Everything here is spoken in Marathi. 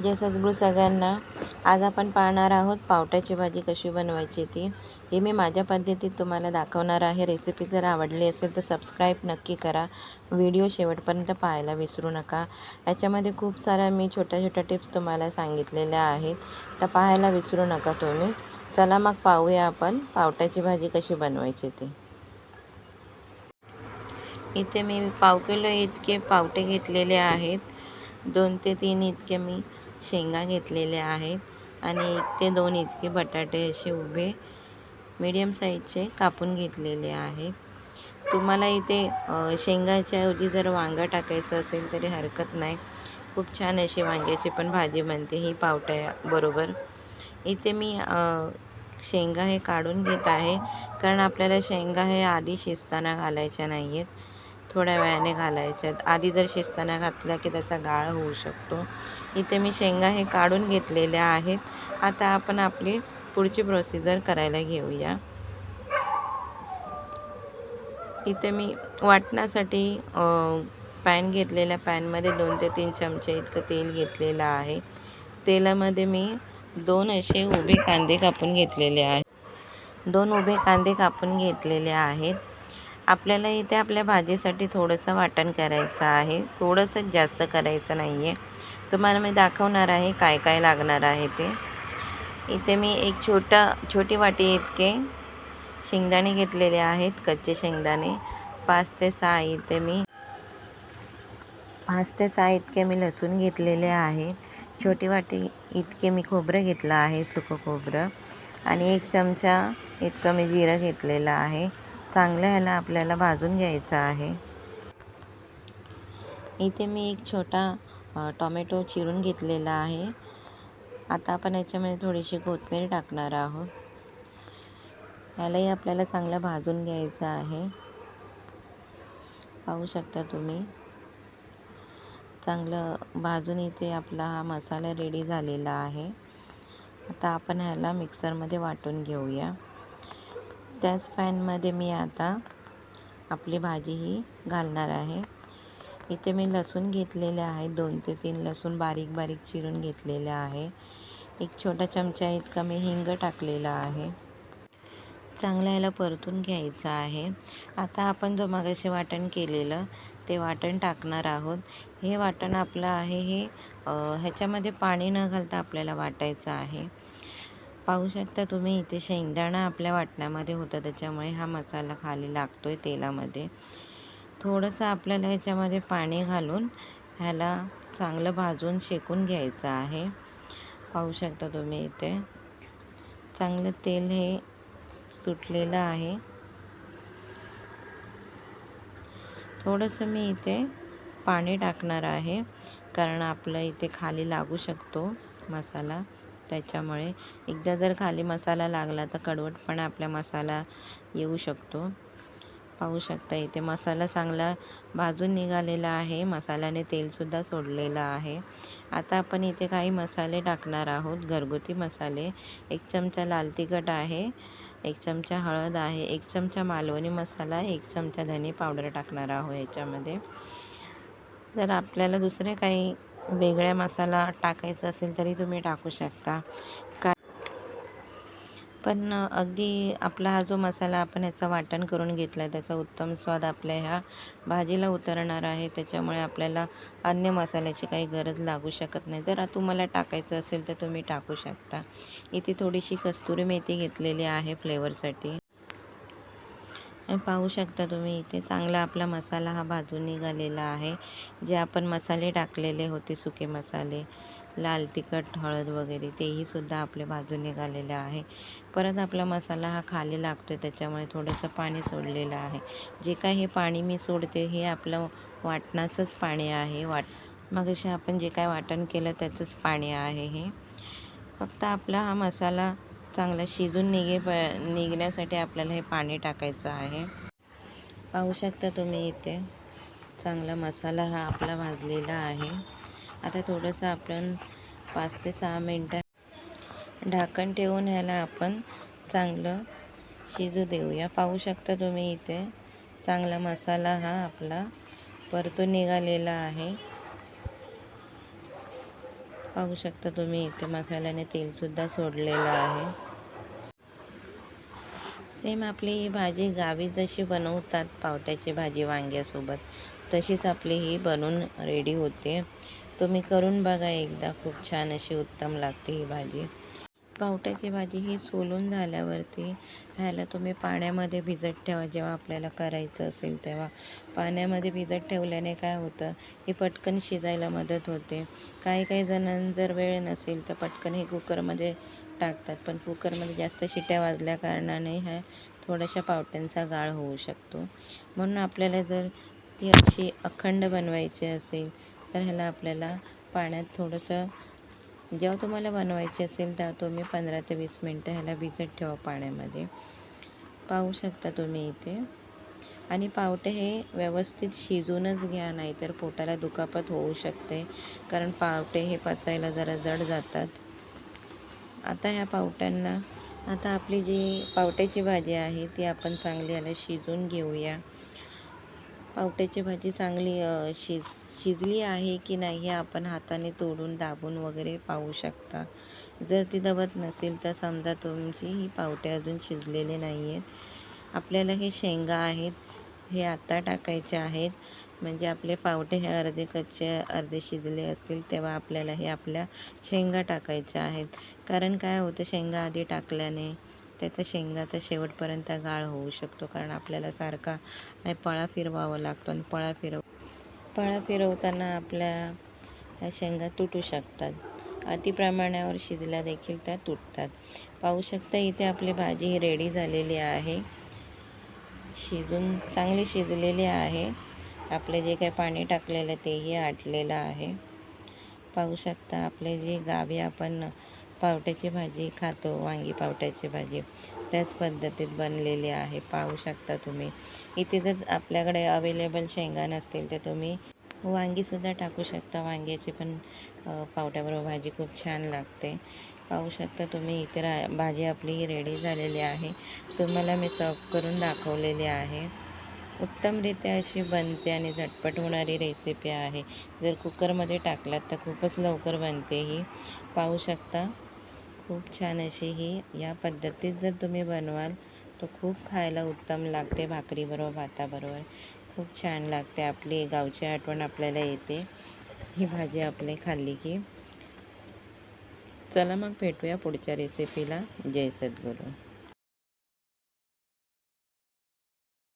जय सद्गुरू सगळ्यांना आज आपण पाहणार आहोत पावट्याची भाजी कशी बनवायची ती हे मी माझ्या पद्धतीत तुम्हाला दाखवणार आहे. रेसिपी जर आवडली असेल तर सबस्क्राईब नक्की करा. व्हिडिओ शेवटपर्यंत पाहायला विसरू नका. याच्यामध्ये खूप साऱ्या मी छोट्या छोट्या टिप्स तुम्हाला सांगितलेल्या आहेत. तर पाहायला विसरू नका तुम्ही. चला मग पाहूया आपण पावट्याची भाजी कशी बनवायची ती. इथे मी पाव किलो इतके पावटे घेतलेले आहेत. दोन ते तीन इतके मी शेंगा घेतलेल्या आहेत आणि एक ते दोन इतके बटाटे असे उभे मीडियम साईजचे कापून घेतलेले आहेत. तुम्हाला इथे शेंगाच्या ऐवजी जर वांगं टाकायचं असेल तरी हरकत नाही. खूप छान अशी वांग्याची पण भाजी बनते ही पावट्याबरोबर इथे मी शेंगा हे काढून घेत आहे कारण आपल्याला शेंगा हे आधी शिजताना घालायच्या नाही आहेत थोड्या वेळाने घालायच्यात. आधी जर शिजताना घातल्या की त्याचा गाळ होऊ शकतो. इथे मी शेंगा हे काढून घेतलेल्या आहेत. आता आपण आपली पुढची प्रोसिजर करायला घेऊया. इथे मी वाटण्यासाठी पॅन घेतलेल्या पॅनमध्ये दोन ते तीन चमचे इतकं तेल घेतलेलं आहे. तेलामध्ये मी दोन असे उभे कांदे कापून घेतलेले आहेत. दोन उभे कांदे कापून घेतलेले आहेत. आपल्याला इथे आपल्या भाजीसाठी थोडंसं वाटण करायचं आहे. थोडंसं जास्त करायचं नाही आहे तुम्हाला मी दाखवणार आहे काय काय लागणार आहे ते. इथे मी एक छोटा छोटी वाटी इतके शेंगदाणे घेतलेले आहेत कच्चे शेंगदाणे. पाच ते सहा इथे मी पाच ते सहा इतके मी लसूण घेतलेले आहे. छोटी वाटी इतके मी खोबरं घेतलं आहे सुकं खोबरं. आणि एक चमचा इतकं मी जिरं घेतलेलं आहे. चांगल्या ह्याला आपल्याला भाजून घ्यायचं आहे. इथे मी एक छोटा टॉमॅटो चिरून घेतलेला आहे. आता आपण याच्यामध्ये थोडीशी कोथमीर टाकणार आहोत. ह्यालाही आपल्याला चांगलं भाजून घ्यायचं आहे. पाहू शकता तुम्ही. चांगलं भाजून इथे आपला हा मसाला रेडी झालेला आहे. आता आपण ह्याला मिक्सरमध्ये वाटून घेऊया. त्याच पॅनमध्ये मी आता आपली भाजी ही घालणार आहे. इथे मी लसूण घेतलेले आहे. दोन ते तीन लसूण बारीक बारीक चिरून घेतलेले आहे. एक छोटा चमचा इतका मी हिंग टाकलेला आहे. चांगल्या याला परतून घ्यायचं आहे. आता आपण जो मगाशी वाटण केलेलं ते वाटण टाकणार आहोत. हे वाटण आपलं आहे हे ह्याच्यामध्ये पाणी न घालता आपल्याला वाटायचं आहे. पाहू शकता तुम्ही इथे शेंगदाणा आपल्या वाटण्यामध्ये होता त्याच्यामुळे हा मसाला खाली लागतो आहे तेलामध्ये. थोडंसं आपल्याला ह्याच्यामध्ये पाणी घालून ह्याला चांगलं भाजून शेकून घ्यायचं आहे. पाहू शकता तुम्ही इथे. चांगलं तेल हे सुटलेलं आहे. थोडंसं मी इथे पाणी टाकणार आहे कारण आपलं इथे खाली लागू शकतो मसाला. त्याच्यामुळे एकदा जर खाली मसाला लागला तर कडवटपणा आपल्या मसाला येऊ शकतो. पाहू शकता इथे मसाला चांगला भाजून निघालेला आहे. मसाल्याने तेलसुद्धा सोडलेलं आहे. आता आपण इथे काही मसाले टाकणार आहोत. घरगुती मसाले. एक चमचा लाल तिखट आहे. एक चमचा हळद आहे. एक चमचा मालवणी मसाला. एक चमचा धने पावडर टाकणार आहोत याच्यामध्ये. जर आपल्याला दुसरे काही वेगळा मसाला टाकायचा असेल तरी तुम्ही टाकू शकता. का पण अगदी आपला हा जो मसाला आपण याचं वाटण करून घेतला आहे त्याचा उत्तम स्वाद आपल्या ह्या भाजीला उतरणार आहे त्याच्यामुळे आपल्याला अन्य मसाल्याची काही गरज लागू शकत नाही. जर तुम्हाला टाकायचं असेल तर तुम्ही टाकू शकता. इथे थोडीशी कस्तुरी मेथी घेतलेली आहे फ्लेवरसाठी पाहू शकता तुम्ही इथे चांगला आपला मसाला हा भाजून निघालेला आहे. जे आपण मसाले टाकलेले होते सुके मसाले लाल तिखट हळद वगैरे तेही सुद्धा आपले भाजून निघालेले आहे. परत आपला मसाला हा खाली लागतो आहे त्याच्यामुळे थोडंसं पाणी सोडलेलं आहे. जे काही हे पाणी मी सोडते हे आपलं वाटणाचंच पाणी आहे. वाट मग आपण जे काय वाटण केलं त्याचंच पाणी आहे हे. फक्त आपला हा मसाला चांगला शिजून निघे प निघण्यासाठी आपल्याला हे पाणी टाकायचं आहे. पाहू शकता तुम्ही इथे चांगला मसाला हा आपला भाजलेला आहे. आता थोडंसं आपण पाच ते सहा मिनटं ढाकण ठेवून ह्याला आपण चांगलं शिजू देऊया. पाहू शकता तुम्ही इथे चांगला मसाला हा आपला परतून निघालेला आहे. पाहू शकता तुम्ही इथे मसाल्याने तेलसुद्धा सोडलेलं आहे. सेम आपली ही भाजी गावी जशी बनवतात पावट्याची भाजी वांग्यासोबत तशीच आपली ही बनून रेडी होते. तुम्ही करून बघा एकदा खूप छान अशी उत्तम लागते ही भाजी. पावट्याची भाजी ही सोलून झाल्यावरती ह्याला तुम्ही पाण्यामध्ये भिजत ठेवा. जेव्हा आपल्याला करायचं असेल तेव्हा. पाण्यामध्ये भिजत ठेवल्याने काय होतं? ही पटकन शिजायला मदत होते. काही काही जणांना जर वेळ नसेल तर पटकन हे कुकरमध्ये टाकतात. पण कुकरमध्ये जास्त शिट्या वाजल्या कारणाने ह्या थोड्याशा पावट्यांचा गाळ होऊ शकतो. म्हणून आपल्याला जर ती अशी अखंड बनवायची असेल तर ह्याला आपल्याला पाण्यात थोडंसं जेव्हा तुम्हाला बनवायची असेल तेव्हा तुम्ही पंधरा ते वीस मिनटं ह्याला भिजत ठेवा पाण्यामध्ये. पाहू शकता तुम्ही इथे. आणि पावटे हे व्यवस्थित शिजूनच घ्या नाहीतर पोटाला दुखापत होऊ शकते. कारण पावटे हे पचायला जरा जड जातात. आता ह्या पावट्यांना आता आपली जी पावट्याची भाजी आहे ती आपण चांगली याला शिजून घेऊया. पावट्याची भाजी चांगली शिज शिजली आहे की नाही हे आपण हाताने तोडून दाबून वगैरे पाहू शकता. जर ती दबत नसेल तर समजा तुमची ही पावटे अजून शिजलेले नाही आहेत आपल्याला हे शेंगा आहेत हे आत्ता टाकायचे आहेत. म्हणजे आपले पावटे हे अर्धे कच्चे अर्धे शिजले असतील तेव्हा आपल्याला हे आपल्या शेंगा टाकायच्या आहेत. कारण काय होतं शेंगा आधी टाकल्याने त्याचा तर शेवटपर्यंत गाळ होऊ शकतो. कारण आपल्याला सारखा पळा फिरवावा लागतो आणि पळा फिरव पळा फिरवताना आपल्या शेंगा तुटू शकतात. अतिप्रमाणावर शिजल्या देखील त्या तुटतात. पाहू शकता इथे आपली भाजी ही रेडी झालेली आहे. शिजून चांगली शिजलेली आहे. आपले जे काही पाणी टाकलेलं तेही आटलेलं आहे. पाहू शकता आपले जी गावी आपण पावट्याची भाजी खातो वांगी पावट्याची भाजी त्याच पद्धतीत बनलेली आहे. पाहू शकता तुम्ही. इथे जर आपल्याकडे अवेलेबल शेंगा नसतील तर तुम्ही वांगीसुद्धा टाकू शकता. वांग्याची पण पावट्याबरोबर भाजी खूप छान लागते. पाहू शकता तुम्ही इथे रा भाजी आपली ही रेडी झालेली आहे. तुम्हाला मी सर्व करून दाखवलेली आहे. उत्तमरित्या अशी बनते आणि झटपट होणारी रेसिपी आहे. जर कुकरमध्ये टाकलात तर खूपच लवकर बनते ही. पाहू शकता. खूप छान अशी ही या पद्धतीत जर तुम्ही बनवाल तर खूप खायला उत्तम लागते भाकरीबरोबर भाताबरोबर. खूप छान लागते आपली गावची आठवण आपल्याला येते. ही भाजी आपली खाल्ली की. चला मग भेटूया पुढच्या रेसिपीला जय सद्गुरू.